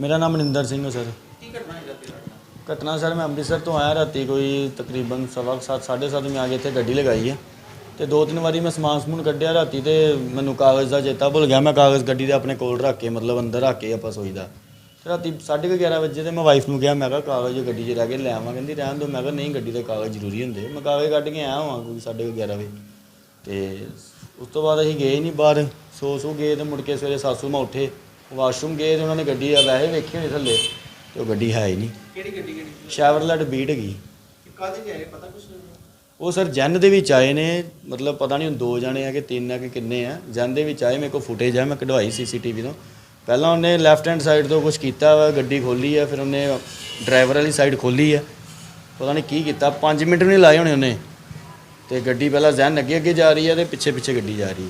ਮੇਰਾ ਨਾਮ ਮਨਿੰਦਰ ਸਿੰਘ ਹੈ ਸਰ। ਕੀ ਘਟਨਾ ਹੈ ਰਾਤੀ ਰਾਤ? ਘਟਨਾ ਸਰ ਮੈਂ ਅੰਮ੍ਰਿਤਸਰ ਤੋਂ ਆਇਆ ਰਾਤੀ ਕੋਈ ਤਕਰੀਬਨ ਸਵਾ ਕੁ ਸੱਤ ਸਾਢੇ ਸੱਤ ਮੈਂ ਆ ਕੇ ਇੱਥੇ ਗੱਡੀ ਲਗਾਈ ਹੈ। ਤੇ ਦੋ ਤਿੰਨ ਵਾਰੀ ਮੈਂ ਸਮਾਨ ਸਮੂਨ ਕੱਢਿਆ ਰਾਤੀ ਤੇ ਮੈਨੂੰ ਕਾਗਜ਼ ਦਾ ਚੇਤਾ ਭੁੱਲ ਗਿਆ। ਮੈਂ ਕਾਗਜ਼ ਗੱਡੀ ਦੇ ਆਪਣੇ ਕੋਲ ਰੱਖ ਕੇ ਮਤਲਬ ਅੰਦਰ ਰੱਖ ਕੇ ਆਪਾਂ ਸੋਈਦਾ ਰਾਤੀ 11:30 ਵਜੇ ਤੇ ਮੈਂ ਵਾਈਫ ਨੂੰ ਕਿਹਾ ਮੈਂ ਕਿਹਾ ਕਾਗਜ਼ ਗੱਡੀ 'ਚ ਰਹਿ ਕੇ ਲੈ ਆਵਾਂ। ਕਹਿੰਦੀ ਰਹਿਣ ਦੋ ਮੈਂ ਕਿਹਾ ਨਹੀਂ ਗੱਡੀ ਦੇ ਕਾਗਜ਼ ਜ਼ਰੂਰੀ ਹੁੰਦੇ ਮੈਂ ਕਾਗਜ਼ ਕੱਢ ਕੇ ਆਇਆ ਹਾਂ ਕੋਈ 11:30 ਵਜੇ। ਤੇ ਉਸ ਤੋਂ ਬਾਅਦ ਅਸੀਂ ਗਏ ਨਹੀਂ ਬਾਹਰ। ਸੋ ਸੋ ਗਏ ਤੇ ਮੁੜ ਕੇ ਸਵੇਰੇ ਸਾਸੂ ਮਾਂ ਉੱਠੇ। ਵਾਸ਼ਰੂਮ ਗਏ ਤੇ ਉਹਨਾਂ ਨੇ ਗੱਡੀ ਆ ਵੈਸੇ ਵੇਖੀ ਹੋਣੀ ਥੱਲੇ ਤੇ ਉਹ ਗੱਡੀ ਹੈ ਹੀ ਨਹੀਂ। ਕਿਹੜੀ ਗੱਡੀ ਕਿਹੜੀ? ਸ਼ੈਵਰਲੈਟ ਬੀਟ ਹੈਗੀ। ਕਿ ਕਾਹਦੇ ਤੇ ਆਏ? ਪਤਾ ਕੁਛ ਉਹ ਸਰ ਜੈਨ ਦੇ ਵਿੱਚ ਆਏ ਨੇ ਮਤਲਬ ਪਤਾ ਨਹੀਂ ਹੁਣ ਦੋ ਜਣੇ ਆ ਕਿ ਤਿੰਨ ਆ ਕਿ ਕਿੰਨੇ ਆ। ਜੈਨ ਦੇ ਵਿੱਚ ਆਏ ਮੇਰੇ ਕੋਲ ਫੁਟੇਜ ਆ ਮੈਂ ਕਢਵਾਈ ਸੀਸੀਟੀਵੀ ਤੋਂ। ਪਹਿਲਾਂ ਉਹਨੇ ਲੈਫਟ ਹੈਂਡ ਸਾਈਡ ਤੋਂ ਕੁਝ ਕੀਤਾ ਵਾ ਗੱਡੀ ਖੋਲੀ ਆ ਫਿਰ ਉਹਨੇ ਡਰਾਈਵਰ ਵਾਲੀ ਸਾਈਡ ਖੋਲੀ ਆ। ਪਤਾ ਨਹੀਂ ਕੀ ਕੀਤਾ 5 ਮਿੰਟ ਵੀ ਨਹੀਂ ਲਾਏ ਹੋਣੇ ਉਹਨੇ। ਤੇ ਗੱਡੀ ਪਹਿਲਾਂ ਜੈਨ ਅੱਗੇ ਅੱਗੇ ਜਾ ਰਹੀ ਆ ਤੇ ਪਿੱਛੇ ਪਿੱਛੇ ਗੱਡੀ ਜਾ ਰਹੀ